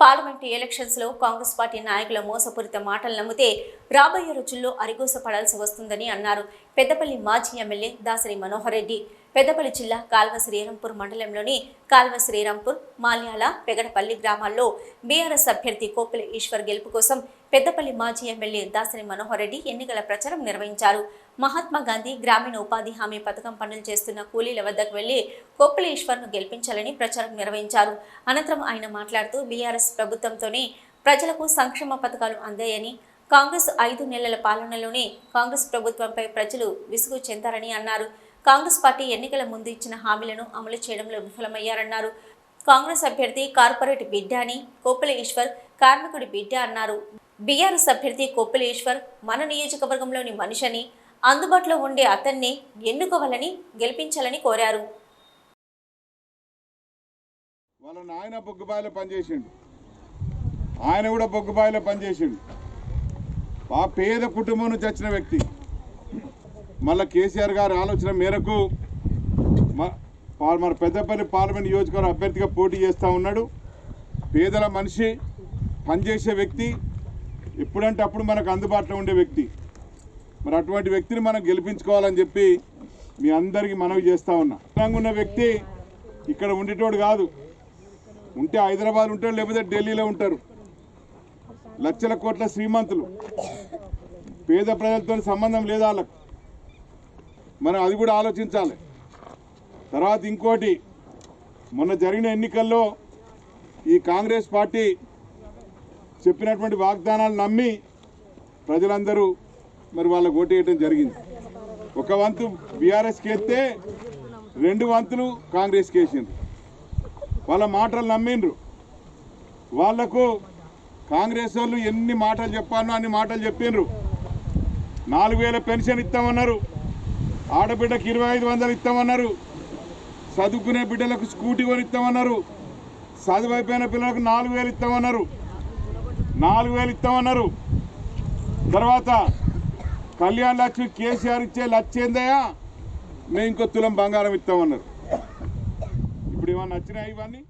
Parliament ఎలక్షన్స్లో Congress party నాయకుల మోసపూరిత మాటలు నమ్మితే రాబోయే రోజుల్లో అరిగోసపడాల్సి వస్తుందని అన్నారు పెద్దపల్లి మాజీ ఎమ్మెల్యే దాసరి మనోహర్ రెడ్డి. పెద్దపల్లి జిల్లా కాల్వ శ్రీరాంపూర్ మండలంలోని కాల్వ శ్రీరాంపూర్ మాల్యాల పెగడపల్లి గ్రామాల్లో బీఆర్ఎస్ అభ్యర్థి కోపిల ఈశ్వర్ గెలుపు కోసం పెద్దపల్లి మాజీ ఎమ్మెల్యే దాసరి మనోహర్ రెడ్డి ఎన్నికల ప్రచారం నిర్వహించారు. మహాత్మా గాంధీ గ్రామీణ ఉపాధి హామీ పథకం పనులు చేస్తున్న కూలీల వద్దకు వెళ్ళి కోపిల ఈశ్వర్ను గెలిపించాలని ప్రచారం నిర్వహించారు. అనంతరం ఆయన మాట్లాడుతూ బీఆర్ఎస్ ప్రభుత్వంతోనే ప్రజలకు సంక్షేమ పథకాలు అందాయని కాంగ్రెస్ ఐదు నెలల పాలనలోనే కాంగ్రెస్ ప్రభుత్వంపై ప్రజలు విసుగు చెందారని అన్నారు. కాంగ్రెస్ పార్టీ ఎన్నికల ముందు ఇచ్చిన హామీలను అమలు చేయడంలో విఫలమయ్యారన్నారు. కాంగ్రెస్ అభ్యర్థి కార్పొరేట్ బిడ్డ అని కోపల ఈశ్వర్ కార్మికుడి బిడ్డ అన్నారు. బీఆర్ఎస్ అభ్యర్థి కోపల ఈశ్వర్ మన నియోజకవర్గంలోని మనిషని అందుబాటులో ఉండే అతన్ని ఎన్నుకోవాలని గెలిపించాలని కోరారు. వాళ్ళ నాయన బొగ్గుబాయిలో పనిచేసిండు. ఆయన కూడా బొగ్గుబాయిలో పనిచేసిండు. ఆ పేద కుటుంబం నుంచి వచ్చిన వ్యక్తి. మళ్ళీ కేసీఆర్ గారి ఆలోచన మేరకు మ- మన పెద్దపల్లి పార్లమెంట్ నియోజకవర్గ అభ్యర్థిగా పోటీ చేస్తూ ఉన్నాడు. పేదల మనిషి పనిచేసే వ్యక్తి ఎప్పుడంటే అప్పుడు మనకు అందుబాటులో ఉండే వ్యక్తి. మరి అటువంటి వ్యక్తిని మనం గెలిపించుకోవాలని చెప్పి మీ అందరికీ మనవి చేస్తూ ఉన్నా. ఉన్న వ్యక్తి ఇక్కడ ఉండేటోడు కాదు. ఉంటే హైదరాబాద్ ఉంటారు లేకపోతే ఢిల్లీలో ఉంటారు. లక్షల కోట్ల శ్రీమంతులు. పేద ప్రజలతో సంబంధం లేదు వాళ్ళకు. మనం అది కూడా ఆలోచించాలి. తర్వాత ఇంకోటి మొన్న జరిగిన ఎన్నికల్లో ఈ కాంగ్రెస్ పార్టీ చెప్పినటువంటి వాగ్దానాలు నమ్మి ప్రజలందరూ మరి వాళ్ళకు ఓటేయడం జరిగింది. ఒక వంతు బీఆర్ఎస్కి ఎత్తే రెండు వంతులు కాంగ్రెస్కి వేసిండ్రు వాళ్ళ మాటలు నమ్మిండ్రు. వాళ్ళకు కాంగ్రెస్ వాళ్ళు ఎన్ని మాటలు చెప్పానో అన్ని మాటలు చెప్పిండ్రు. నాలుగు వేల పెన్షన్ ఇస్తామన్నారు. ఆడబిడ్డకి ఇరవై ఐదు వందలు ఇస్తామన్నారు. చదువుకునే బిడ్డలకు స్కూటీ కొని ఇస్తామన్నారు చదువు అయిపోయిన పిల్లలకు నాలుగు వేలు ఇస్తామన్నారు. నాలుగు వేలు ఇస్తామన్నారు. తర్వాత కళ్యాణ్ లక్ష్మి కేసీఆర్ ఇచ్చే లచ్చేందయ్యా మేము ఇంకో తులం బంగారం ఇస్తామన్నారు. ఇప్పుడు ఏమన్నా నచ్చినాయి ఇవన్నీ?